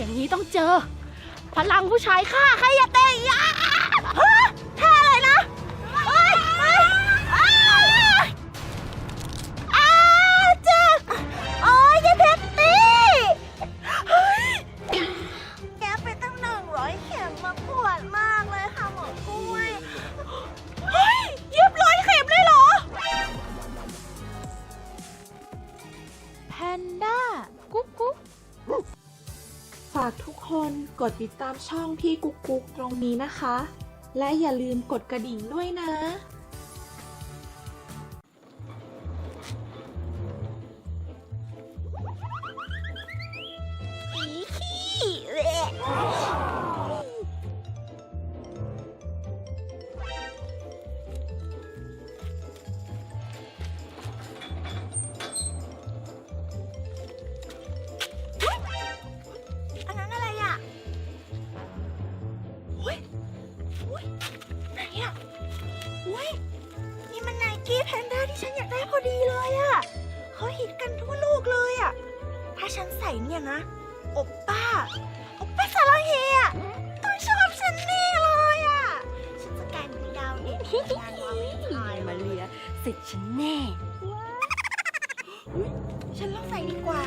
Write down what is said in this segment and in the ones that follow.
อย่างนี้ต้องเจอ พลังผู้ชายฆ่าใครอย่าเตะ ติดตามช่องพี่กุ๊กกุ๊กตรงนี้นะคะ และอย่าลืมกดกระดิ่งด้วยนะ ที่ฉันอยากได้พอดีเลยอะเขาฮิตกันทั่วโลกเลยอะ ถ้าฉันใส่เนี่ยนะโอปป้าโอปป้าสารังเฮอะต้องชอบฉันแน่เลยอะฉันจะกลายเป็นดาวเด่นในงานวาเลนไทน์มาเลียเสร็จฉันแน่ ฉันลองใส่ดีกว่า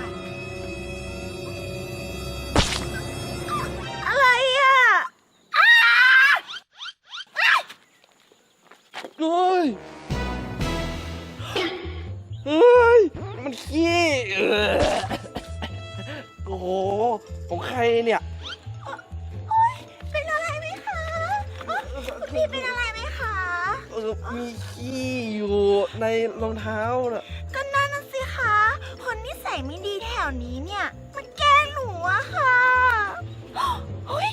เฮ้ย มันขี้เออโอ้โหของใครเนี่ย โอ๊ยเป็นอะไรไหมคะเอ้ยคุณพี่เป็นอะไรไหมคะ เออมีขี้อยู่ในรองเท้าน่ะก็นั่นน่ะสิคะ คนนิสัยไม่ดีแถวนี้เนี่ยมาแกล้งหนูอะค่ะเฮ้ย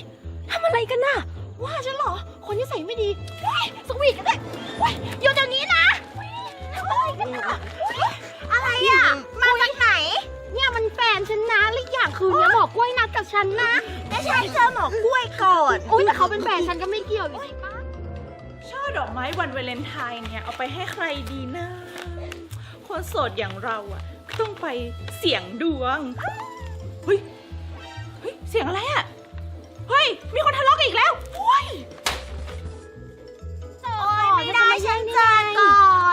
ทำอะไรกันน่ะ ว่าฉันเหรอ คนที่ใส่ไม่ดีเฮ้ยสวีทกันเลยเฮ้ยหยุดเดี๋ยวนี้นะทำอะไรกันน่ะ อะไรอะมาจากไหน เนี่ยมันแฟนฉันนะและอีกอย่างคือเนี่ยหมอกล้วยนัดกับฉันนะแต่ฉันเจอหมอกล้วยก่อนโอ้ยแต่เขาเป็นแฟนฉันก็ไม่เกี่ยวอยู่ดีป้าช่อดอกไม้วันวาเลนไทน์เนี่ยเอาไปให้ใครดีนะ คนโสดอย่างเราอะก็ต้องไปเสี่ยงดวง เฮ้ย เฮ้ย เสียงอะไรอะเฮ้ย มีคนทะเลาะกันอีกแล้วเฮ้ย โอ้ยไม่ได้ฉันเจอก่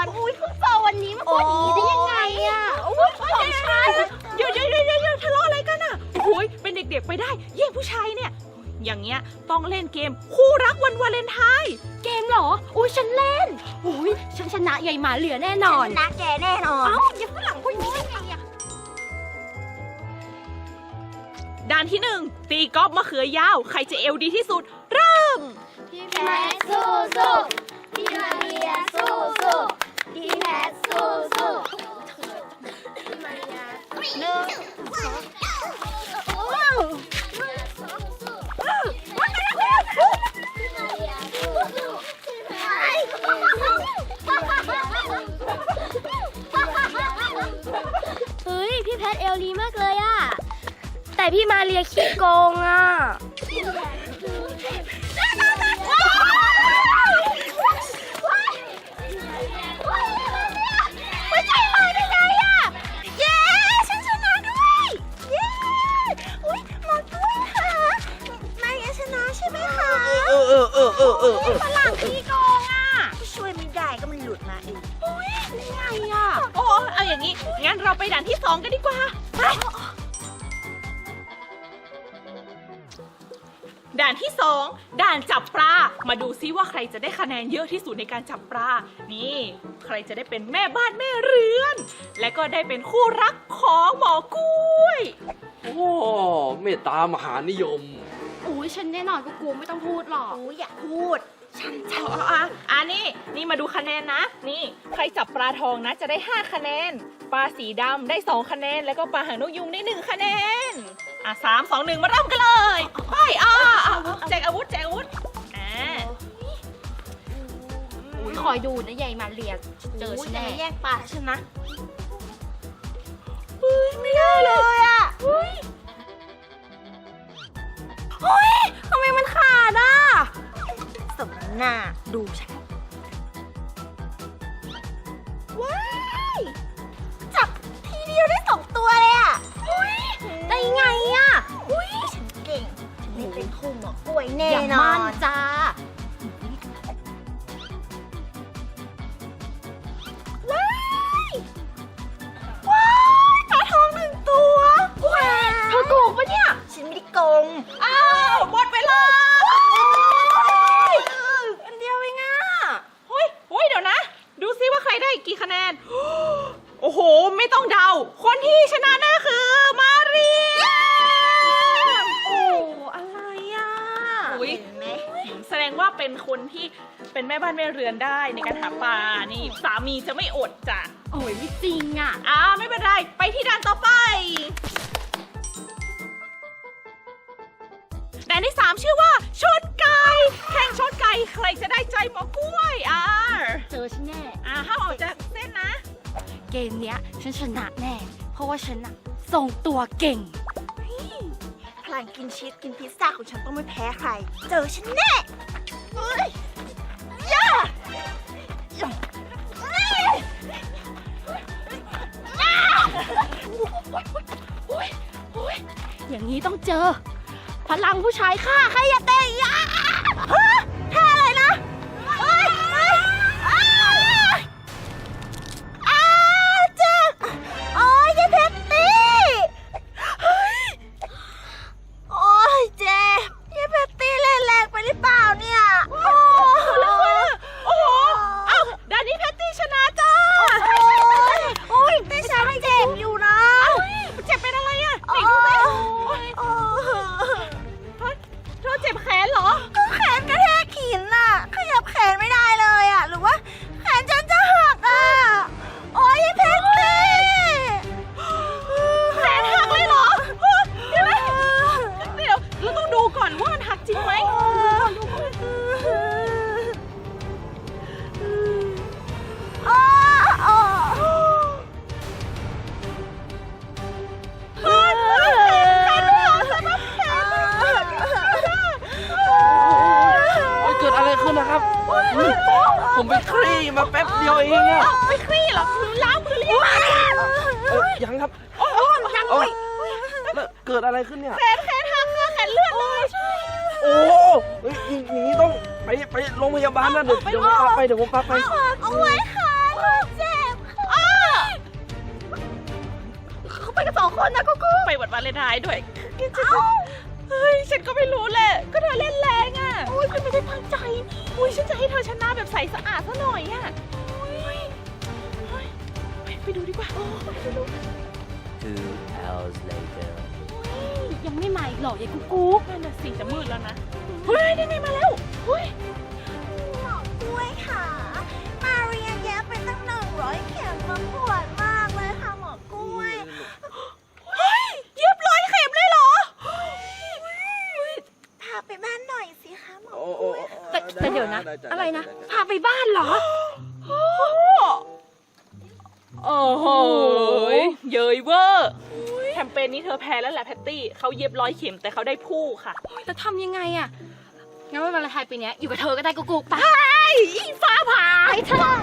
อนอุ้ยเพิ่งเจอวันนี้มาพอดีได้ยังไงอะโอ้ยของฉันเดี๋ยวเดี๋ยวเดี๋ยวเดี๋ยวทะเลาะอะไรกันอะโอ้ยเป็นเด็กๆไปได้แย่งผู้ชายเนี่ย อย่างเงี้ยต้องเล่นเกมคู่รักวันวาเลนไทน์เกมเหรอ อุ้ยฉันเล่น อุ้ยฉันชนะใหญ่หมาเหลือแน่นอนฉันะแกแน่นอน เอ้าอย่าฝรั่งพูดอย่างนี้ได้ไงอะด่านที่หนึ่งตีกอล์ฟมะเขือยาว ใครจะเอวดีที่สุด เริ่ม พี่แพทสู้สู้พี่มาเรียสู้สู้ พี่แพทสู้สู้มาเรียหนึ่งสองเฮ้ย พี่แพทเอลลีมากเลยอะแต่พี่มาเรียขี้โกงอะ เออเออฝรั่งขี้โกงอะช่วยไม่ได้ก็มันหลุดมาเองไงอะ โอ้เอาอย่างนี้ งั้นเราไปด่านที่สองกันดีกว่าไปด่านที่สองด่านจับปลา มาดูซิว่าใครจะได้คะแนนเยอะที่สุดในการจับปลา นี่ ใครจะได้เป็นแม่บ้านแม่เรือน และก็ได้เป็นคู่รักของหมอกล้วย โอ้เมตตามหานิยม อุ้ยฉันแน่นอนก็กูไม่ต้องพูดหรอกโอ้ยอย่าพูด ฉันจะอะอะนี่นี่มาดูคะแนนนะ นี่ใครจับปลาทองนะ จะได้ 5 คะแนน ปลาสีดำได้2คะแนน แล้วก็ปลาหางนกยุงได้ 1 คะแนน อะสามสองหนึ่งมาเริ่มกันเลยไปอะอะแจกอาวุธแจกอาวุธอ่าอุ้ยคอยดูนะใหญ่หมาเหลียเจอฉันแน่แย่งปลาฉันนะไม่ได้เลยเลยอะเฮ้ยเฮ้ยทำไมมันขาดอะสม หน้าดูชัดว้ายจับทีเดียวได้สองตัวเลยอะอุ้ยได้ไงอะอุ้ยฉันเก่ง ฉันไม่เป็นคู่มหมอกล้วยแน่นอนจ้า คนที่เป็นแม่บ้านแม่เรือนได้ในการหาปลา นี่สามีจะไม่อดจ้ะ โอ้ยไม่จริงอะ อ่าไม่เป็นไร ไปที่ด่านต่อไปด่านที่ 3 ชื่อว่าชดไก่แข่งชดไก่ใครจะได้ใจหมอกล้วยอ่าเจอฉันแน่ อ่าห้ามออกจากเส้นนะ เกมเนี้ยฉันชนะแน่ เพราะว่าฉันอะทรงตัวเก่ง พลังกินชีสกินพิซซ่าของฉันต้องไม่แพ้ใคร เจอฉันแน่เฮ้ยย่าย่าเฮ้ยอย่างนี้ต้องเจอ พลังผู้ชายฆ่าใครอย่าเตะยา อะไรขึ้นเนี่ย แขนแขนหักค่ะแขนเลือดเลยใช่ โอ้เฮ้ยอย่างนี้ต้องไปไปโรงพยาบาลนะเดี๋ยวเดี๋ยวผมพาไปเดี๋ยวผมพาไป เอาไว้ค่ะเจ็บเขาไปกันสองคนนะกูกูไปวันวาเลนไทน์ด้วยเฮ้ยฉันก็ไม่รู้แหละ ก็เธอเล่นแรงอะ อุ้ยฉันไม่ได้ตั้งใจนี่อุ้ยฉันจะให้เธอชนะแบบใสสะอาดซะหน่อยอะอุ้ยเฮ้ยเฮ้ยไปดูดีกว่า Two hours later. ยังไม่มาอีกเหรอยายกุ๊กกุ๊กนั่นน่ะสิจะมืดแล้วนะเฮ้ยนี่ไงมาแล้วเฮ้ยหมอกล้วยค่ะ มาเรียนแย้ไปตั้งหนึ่งร้อยเข็มมาปวดมากเลยค่ะหมอกล้วยเฮ้ยเย็บร้อยเข็มเลยเหรอพาไปบ้านหน่อยสิคะหมอโอ้กโอ้ล้วยแต่แต่เดี๋ยวนะ อะไรนะ พาไปบ้านเหรอโอ้โหเย้ยเวอร์แคมเปญนี้เธอแพ้แล้วแหละแพตตี้เขาเย็บร้อยเข็มแต่เขาได้ผู้ค่ะแต่ทำยังไงอะงั้นวันวาเลนไทน์ปีเนี้ยอยู่กับเธอก็ได้กุ๊กกุ๊กไปฟ้าผ่าไปเถอะ